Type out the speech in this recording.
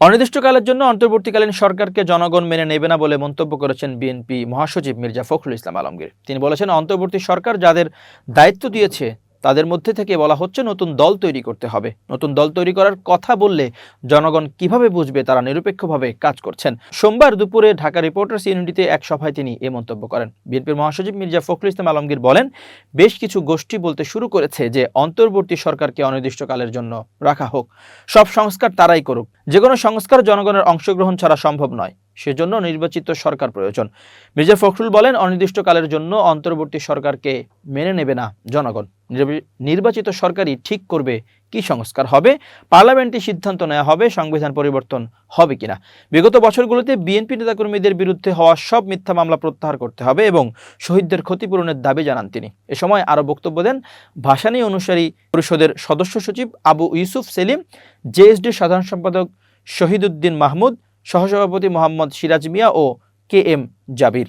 অনির্দিষ্টকালের জন্য অন্তর্বর্তীকালীন সরকারকে জনগণ মেনে নেবে না বলে মন্তব্য করেছেন বিএনপি মহাসচিব মির্জা ফখরুল ইসলাম আলমগীর। তিনি বলেছেন, অন্তর্বর্তী সরকার যাদের দায়িত্ব দিয়েছে তাদের মধ্যে থেকে বলা হচ্ছে নতুন দল তৈরি করতে হবে। নতুন দল তৈরি করার কথা বললে জনগণ কীভাবে বুঝবে তারা নিরপেক্ষভাবে কাজ করছেন? সোমবার দুপুরে ঢাকা রিপোর্টার্স ইউনিটিতে এক সভায় তিনি এ মন্তব্য করেন। বিএনপির মহাসচিব মির্জা ফখরুল ইসলাম আলমগীর বলেন, বেশ কিছু গোষ্ঠী বলতে শুরু করেছে যে অন্তর্বর্তী সরকারকে অনির্দিষ্টকালের জন্য রাখা হোক। সব সংস্কার তারাই করুক। যে কোনো সংস্কার জনগণের অংশগ্রহণ ছাড়া সম্ভব নয়। সেজন্য নির্বাচিত সরকার প্রয়োজন। মির্জা ফখরুল বলেন, অনির্দিষ্টকালের জন্য অন্তর্বর্তী সরকারকে মেনে নেবে না জনগণ। নির্বাচিত সরকারই ঠিক করবে কি সংস্কার হবে, পার্লামেন্টে সিদ্ধান্ত নেওয়া হবে, সংবিধান পরিবর্তন হবে কিনা। বিগত বছরগুলোতে বিএনপি নেতাকর্মীদের বিরুদ্ধে হওয়া সব মিথ্যা মামলা প্রত্যাহার করতে হবে এবং শহীদদের ক্ষতিপূরণের দাবি জানান তিনি। এ সময় আরও বক্তব্য দেন ভাসানী অনুসারী পরিষদের সদস্য সচিব আবু ইউসুফ সেলিম, জেএসডির সাধারণ সম্পাদক শহীদুদ্দিন মাহমুদ সহসভাপতি মোহাম্মদ সিরাজ মিয়া ও কে এম জাবির।